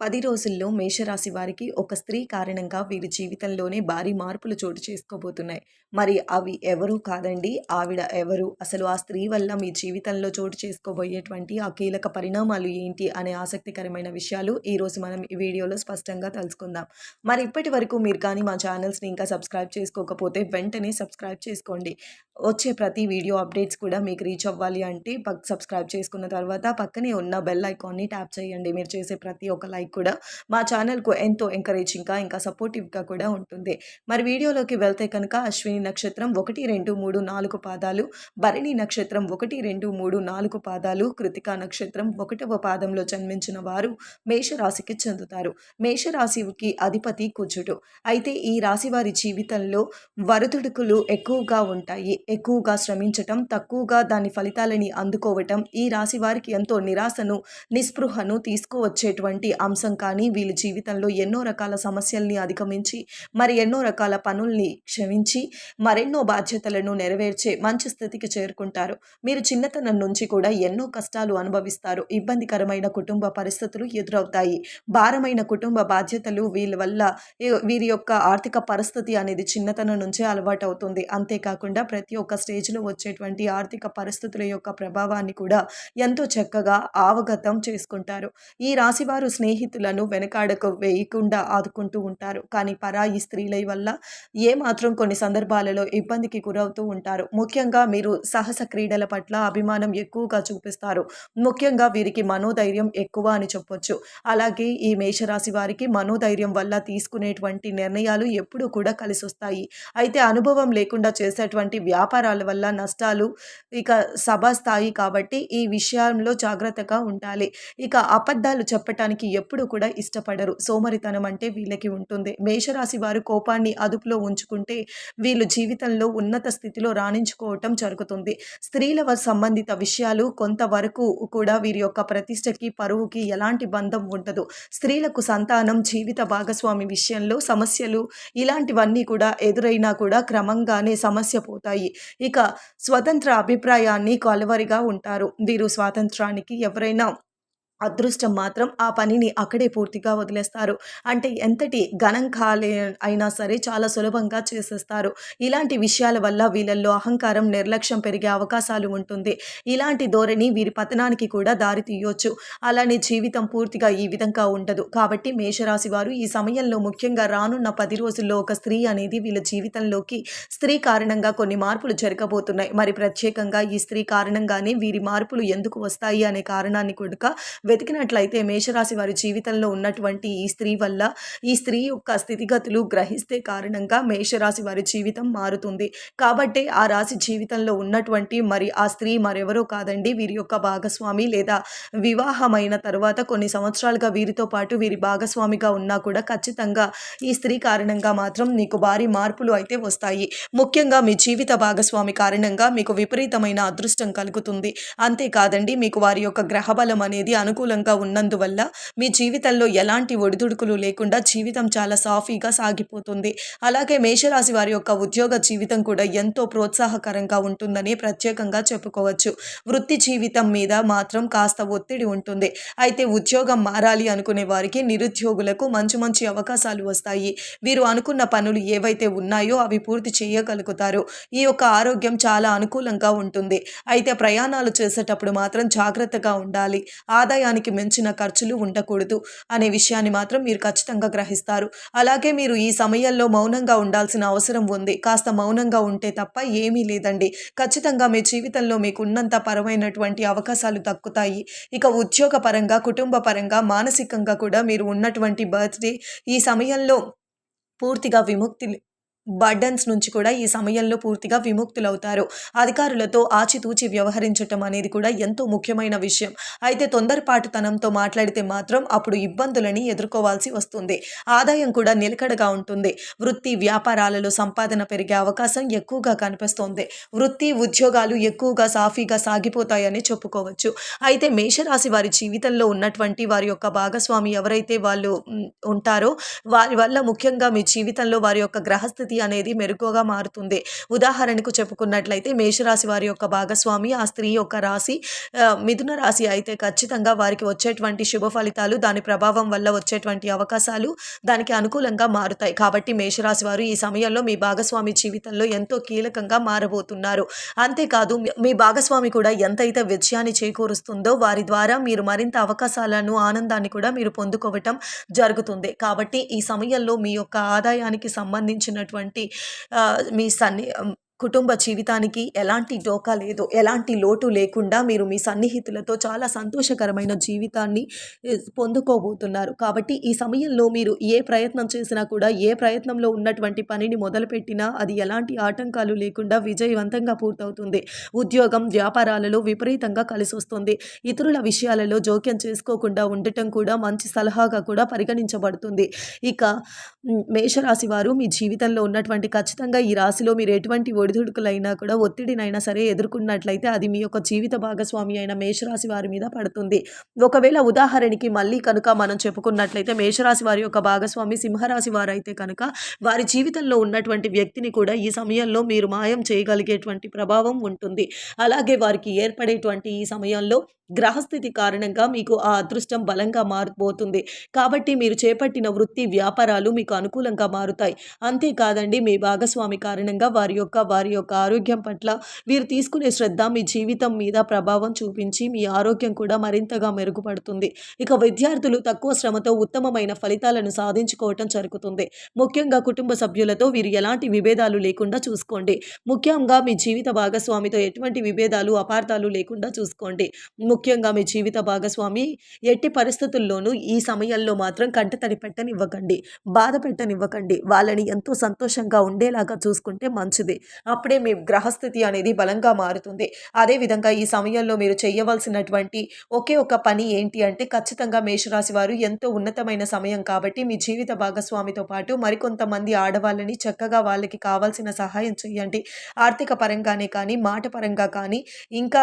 పది రోజుల్లో మేషరాశి వారికి ఒక స్త్రీ కారణంగా వీరి జీవితంలోనే భారీ మార్పులు చోటు చేసుకోబోతున్నాయి. మరి అవి ఎవరు కాదండి. ఆవిడ ఎవరు? అసలు ఆ స్త్రీ వల్ల మీ జీవితంలో చోటు చేసుకోబోయేటువంటి ఆ కీలక పరిణామాలు ఏంటి అనే ఆసక్తికరమైన విషయాలు ఈరోజు మనం ఈ వీడియోలో స్పష్టంగా తెలుసుకుందాం. మరి ఇప్పటి వరకు మీరు కానీ మా ఛానల్స్ని ఇంకా సబ్స్క్రైబ్ చేసుకోకపోతే వెంటనే సబ్స్క్రైబ్ చేసుకోండి. వచ్చే ప్రతి వీడియో అప్డేట్స్ కూడా మీకు రీచ్ అవ్వాలి అంటే పక్ సబ్స్క్రైబ్ చేసుకున్న తర్వాత పక్కనే ఉన్న బెల్ ఐకాన్ని ట్యాప్ చేయండి. మీరు చేసే ప్రతి ఒక్క లైక్ కూడా మా ఛానల్కు ఎంతో ఎంకరేజింగ్గా ఇంకా సపోర్టివ్గా కూడా ఉంటుంది. మరి వీడియోలోకి వెళ్తే కనుక అశ్విని నక్షత్రం ఒకటి రెండు మూడు నాలుగు పాదాలు భరణి నక్షత్రం ఒకటి రెండు మూడు నాలుగు పాదాలు కృతికా నక్షత్రం ఒకటవ పాదంలో జన్మించిన వారు మేషరాశికి చెందుతారు. మేషరాశికి అధిపతి కుజుడు. అయితే ఈ రాశి వారి జీవితంలో వరుతుడుకులు ఎక్కువగా ఉంటాయి. ఎక్కువగా శ్రమించటం తక్కువగా దాని ఫలితాలని అందుకోవటం ఈ రాశి వారికి ఎంతో నిరాశను నిస్పృహను తీసుకువచ్చేటువంటి అంశం కానీ వీళ్ళ జీవితంలో ఎన్నో రకాల సమస్యల్ని అధిగమించి మరి ఎన్నో రకాల పనుల్ని క్షమించి మరెన్నో బాధ్యతలను నెరవేర్చే మంచి స్థితికి చేరుకుంటారు. మీరు చిన్నతనం నుంచి కూడా ఎన్నో కష్టాలు అనుభవిస్తారు. ఇబ్బందికరమైన కుటుంబ పరిస్థితులు ఎదురవుతాయి. భారమైన కుటుంబ బాధ్యతలు వీళ్ళ వల్ల వీరి యొక్క ఆర్థిక పరిస్థితి అనేది చిన్నతనం నుంచే అలవాటు అవుతుంది అంతేకాకుండా ప్రతి ఒక్క స్టేజ్లో వచ్చేటువంటి ఆర్థిక పరిస్థితుల యొక్క ప్రభావాన్ని కూడా ఎంతో చక్కగా అవగతం చేసుకుంటారు. ఈ రాశివారు స్నేహితులను వెనకాడకు వేయకుండా ఆదుకుంటూ ఉంటారు. కానీ పరాయి స్త్రీల వల్ల ఏ మాత్రం కొన్ని సందర్భాలలో ఇబ్బందికి గురవుతూ ఉంటారు. ముఖ్యంగా మీరు సాహస క్రీడల పట్ల అభిమానం ఎక్కువగా చూపిస్తారు. ముఖ్యంగా వీరికి మనోధైర్యం ఎక్కువ అని చెప్పొచ్చు. అలాగే ఈ మేషరాశి వారికి మనోధైర్యం వల్ల తీసుకునేటువంటి నిర్ణయాలు ఎప్పుడూ కూడా కలిసి వస్తాయి అయితే అనుభవం లేకుండా చేసేటువంటి వ్యాపారాల వల్ల నష్టాలు ఇక సభా స్థాయి కాబట్టి ఈ విషయంలో జాగ్రత్తగా ఉండాలి. ఇక అబద్ధాలు చెప్పటానికి ఎప్పుడు కూడా ఇష్టపడరు. సోమరితనం అంటే వీళ్ళకి ఉంటుంది. మేషరాశి వారు కోపాన్ని అదుపులో ఉంచుకుంటే వీళ్ళు జీవితంలో ఉన్నత స్థితిలో రాణించుకోవటం జరుగుతుంది. స్త్రీల సంబంధిత విషయాలు కొంతవరకు కూడా వీరి యొక్క ప్రతిష్టకి పరువుకి ఎలాంటి బంధం ఉండదు. స్త్రీలకు సంతానం జీవిత భాగస్వామి విషయంలో సమస్యలు ఇలాంటివన్నీ కూడా ఎదురైనా కూడా క్రమంగానే సమస్య పోతాయి. ఇక స్వతంత్ర అభిప్రాయాన్ని కొలవరిగా ఉంటారు. వీరు స్వాతంత్రానికి ఎవరైనా అదృష్టం మాత్రం ఆ పనిని అక్కడే పూర్తిగా వదిలేస్తారు. అంటే ఎంతటి గణంకాలే అయినా సరే చాలా సులభంగా చేసేస్తారు. ఇలాంటి విషయాల వల్ల వీళ్ళల్లో అహంకారం నిర్లక్ష్యం పెరిగే అవకాశాలు ఉంటుంది. ఇలాంటి ధోరణి వీరి పతనానికి కూడా దారి తీయొచ్చు. అలానే జీవితం పూర్తిగా ఈ విధంగా ఉండదు. కాబట్టి మేషరాశి వారు ఈ సమయంలో ముఖ్యంగా రానున్న పది రోజుల్లో ఒక స్త్రీ అనేది వీళ్ళ జీవితంలోకి స్త్రీ కారణంగా కొన్ని మార్పులు జరగబోతున్నాయి. మరి ప్రత్యేకంగా ఈ స్త్రీ కారణంగానే వీరి మార్పులు ఎందుకు వస్తాయి అనే కారణాన్ని కూడా వెతికినట్లయితే మేషరాశి వారి జీవితంలో ఉన్నటువంటి ఈ స్త్రీ వల్ల ఈ స్త్రీ యొక్క స్థితిగతులు గ్రహిస్తే కారణంగా మేషరాశి వారి జీవితం మారుతుంది. కాబట్టి ఆ రాశి జీవితంలో ఉన్నటువంటి మరి ఆ స్త్రీ మరెవరో కాదండి వీరి యొక్క భాగస్వామి లేదా వివాహమైన తర్వాత కొన్ని సంవత్సరాలుగా వీరితో పాటు వీరి భాగస్వామిగా ఉన్నా కూడా ఖచ్చితంగా ఈ స్త్రీ కారణంగా మాత్రం నీకు భారీ మార్పులు అయితే వస్తాయి. ముఖ్యంగా మీ జీవిత భాగస్వామి కారణంగా మీకు విపరీతమైన అదృష్టం కలుగుతుంది. అంతేకాదండి మీకు వారి యొక్క గ్రహబలం అనేది అనుకూలంగా ఉన్నందువల్ల మీ జీవితంలో ఎలాంటి ఒడిదుడుకులు లేకుండా జీవితం చాలా సాఫీగా సాగిపోతుంది. అలాగే మేషరాశి వారి యొక్క ఉద్యోగ జీవితం కూడా ఎంతో ప్రోత్సాహకరంగా ఉంటుందని ప్రత్యేకంగా చెప్పుకోవచ్చు. వృత్తి జీవితం మీద మాత్రం కాస్త ఒత్తిడి ఉంటుంది. అయితే ఉద్యోగం మారాలి అనుకునే వారికి నిరుద్యోగులకు మంచి మంచి అవకాశాలు వస్తాయి. వీరు అనుకున్న పనులు ఏవైతే ఉన్నాయో అవి పూర్తి చేయగలుగుతారు. ఈ యొక్క ఆరోగ్యం చాలా అనుకూలంగా ఉంటుంది. అయితే ప్రయాణాలు చేసేటప్పుడు మాత్రం జాగ్రత్తగా ఉండాలి. ఆదాయానికి మించిన ఖర్చులు ఉండకూడదు అనే విషయాన్ని మాత్రం మీరు ఖచ్చితంగా గ్రహిస్తారు. అలాగే మీరు ఈ సమయంలో మౌనంగా ఉండాల్సిన అవసరం ఉంది. కాస్త మౌనంగా ఉంటే తప్ప ఏమీ లేదండి. ఖచ్చితంగా మీ జీవితంలో మీకు ఉన్నంత పరమైనటువంటి అవకాశాలు దక్కుతాయి. ఇక ఉద్యోగ పరంగా కుటుంబ పరంగా మానసికంగా కూడా మీరు ఉన్నటువంటి బర్త్డే ఈ సమయంలో పూర్తిగా విముక్తి బర్డన్స్ నుంచి కూడా ఈ సమయంలో పూర్తిగా విముక్తులవుతారు. అధికారులతో ఆచితూచి వ్యవహరించటం అనేది కూడా ఎంతో ముఖ్యమైన విషయం. అయితే తొందరపాటుతనంతో మాట్లాడితే మాత్రం అప్పుడు ఇబ్బందులని ఎదుర్కోవాల్సి వస్తుంది. ఆదాయం కూడా నిలకడగా ఉంటుంది. వృత్తి వ్యాపారాలలో సంపాదన పెరిగే అవకాశం ఎక్కువగా కనిపిస్తోంది. వృత్తి ఉద్యోగాలు ఎక్కువగా సాఫీగా సాగిపోతాయని చెప్పుకోవచ్చు. అయితే మేషరాశి వారి జీవితంలో ఉన్నటువంటి వారి యొక్క భాగస్వామి ఎవరైతే వాళ్ళు ఉంటారో వారి వల్ల ముఖ్యంగా మీ జీవితంలో వారి యొక్క గ్రహస్థితి అనేది మెరుగుగా మారుతుంది. ఉదాహరణకు చెప్పుకున్నట్లయితే మేషరాశి వారి యొక్క భాగస్వామి ఆ స్త్రీ యొక్క రాశి మిథున రాశి అయితే ఖచ్చితంగా వారికి వచ్చేటువంటి శుభ ఫలితాలు దాని ప్రభావం వల్ల వచ్చేటువంటి అవకాశాలు దానికి అనుకూలంగా మారుతాయి. కాబట్టి మేషరాశి వారు ఈ సమయంలో మీ భాగస్వామి జీవితంలో ఎంతో కీలకంగా మారబోతున్నారు. అంతేకాదు మీ భాగస్వామి కూడా ఎంతైతే విజయాన్ని చేకూరుస్తుందో వారి ద్వారా మీరు మరింత అవకాశాలను ఆనందాన్ని కూడా మీరు పొందుకోవటం జరుగుతుంది. కాబట్టి ఈ సమయంలో మీ యొక్క ఆదాయానికి సంబంధించినటువంటి ఉన్నటువంటి మీ సన్ని కుటుంబ జీవితానికి ఎలాంటి డోకా లేదు ఎలాంటి లోటు లేకుండా మీరు మీ సన్నిహితులతో చాలా సంతోషకరమైన జీవితాన్ని పొందుకోబోతున్నారు. కాబట్టి ఈ సమయంలో మీరు ఏ ప్రయత్నం చేసినా కూడా ఏ ప్రయత్నంలో ఉన్నటువంటి పనిని మొదలుపెట్టినా అది ఎలాంటి ఆటంకాలు లేకుండా విజయవంతంగా పూర్తవుతుంది. ఉద్యోగం వ్యాపారాలలో విపరీతంగా కలిసి వస్తుంది ఇతరుల విషయాలలో జోక్యం చేసుకోకుండా ఉండటం కూడా మంచి సలహాగా కూడా పరిగణించబడుతుంది. ఇక మేషరాశి వారు మీ జీవితంలో ఉన్నటువంటి ఖచ్చితంగా ఈ రాశిలో మీరు ఎటువంటి ఒడిదుడుకులైనా కూడా ఒత్తిడినైనా సరే ఎదుర్కొన్నట్లయితే అది మీ యొక్క జీవిత భాగస్వామి అయిన మేషరాశి వారి మీద పడుతుంది. ఒకవేళ ఉదాహరణకి మళ్ళీ కనుక మనం చెప్పుకున్నట్లయితే మేషరాశి వారి యొక్క భాగస్వామి సింహరాశి వారు అయితే కనుక వారి జీవితంలో ఉన్నటువంటి వ్యక్తిని కూడా ఈ సమయంలో మీరు మాయం చేయగలిగేటువంటి ప్రభావం ఉంటుంది. అలాగే వారికి ఏర్పడేటువంటి ఈ సమయంలో గ్రహస్థితి కారణంగా మీకు ఆ అదృష్టం బలంగా మారిపోతుంది. కాబట్టి మీరు చేపట్టిన వృత్తి వ్యాపారాలు మీకు అనుకూలంగా మారుతాయి. అంతేకాదండి మీ భాగస్వామి కారణంగా వారి యొక్క వారి యొక్క ఆరోగ్యం పట్ల వీరు తీసుకునే శ్రద్ధ మీ జీవితం మీద ప్రభావం చూపించి మీ ఆరోగ్యం కూడా మరింతగా మెరుగుపడుతుంది. ఇక విద్యార్థులు తక్కువ శ్రమతో ఉత్తమమైన ఫలితాలను సాధించుకోవటం జరుగుతుంది. ముఖ్యంగా కుటుంబ సభ్యులతో వీరు ఎలాంటి విభేదాలు లేకుండా చూసుకోండి. ముఖ్యంగా మీ జీవిత భాగస్వామితో ఎటువంటి విభేదాలు అపార్థాలు లేకుండా చూసుకోండి. ముఖ్యంగా మీ జీవిత భాగస్వామి ఎట్టి పరిస్థితుల్లోనూ ఈ సమయంలో మాత్రం కంటతడి పెట్టనివ్వకండి. బాధ పెట్టనివ్వకండి. వాళ్ళని ఎంతో సంతోషంగా ఉండేలాగా చూసుకుంటే మంచిది. అప్పుడే మీ గ్రహస్థితి అనేది బలంగా మారుతుంది. అదేవిధంగా ఈ సమయంలో మీరు చేయవలసినటువంటి ఒకే ఒక పని ఏంటి అంటే ఖచ్చితంగా మేషరాశి వారు ఎంతో ఉన్నతమైన సమయం కాబట్టి మీ జీవిత భాగస్వామితో పాటు మరికొంతమంది ఆడవాళ్ళని చక్కగా వాళ్ళకి కావాల్సిన సహాయం చేయండి. ఆర్థిక పరంగానే కానీ మాట పరంగా కానీ ఇంకా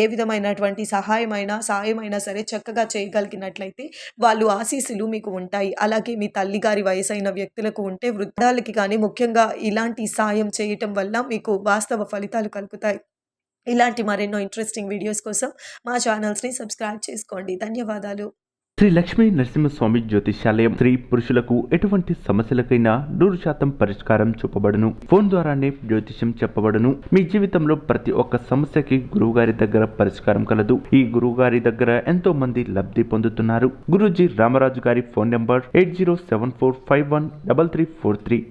ఏ విధమైనటువంటి సహాయమైనా సాయమైనా సరే చక్కగా చేయగలిగినట్లయితే వాళ్ళు ఆశీస్సులు మీకు ఉంటాయి. అలాగే మీ తల్లిగారి వయసైన వ్యక్తులకు ఉంటే వృద్ధాలకి కానీ ముఖ్యంగా ఇలాంటి సాయం చేయటం వల్ల మీకు వాస్తవ ఫలితాలు కలుగుతాయి. ఇలాంటి మరెన్నో ఇంట్రెస్టింగ్ వీడియోస్ కోసం మా ఛానల్స్ని సబ్స్క్రైబ్ చేసుకోండి. ధన్యవాదాలు. శ్రీ లక్ష్మీ నరసింహస్వామి జ్యోతిషాలయం స్త్రీ పురుషులకు ఎటువంటి సమస్యలకైనా నూరు శాతం పరిష్కారం చూపబడును. ఫోన్ ద్వారానే జ్యోతిష్యం చెప్పబడును. మీ జీవితంలో ప్రతి ఒక్క సమస్యకి గురువుగారి దగ్గర పరిష్కారం కలదు. ఈ గురువుగారి దగ్గర ఎంతో మంది లబ్ధి పొందుతున్నారు. గురూజీ రామరాజు గారి phone number eight zero seven four five one double three four three.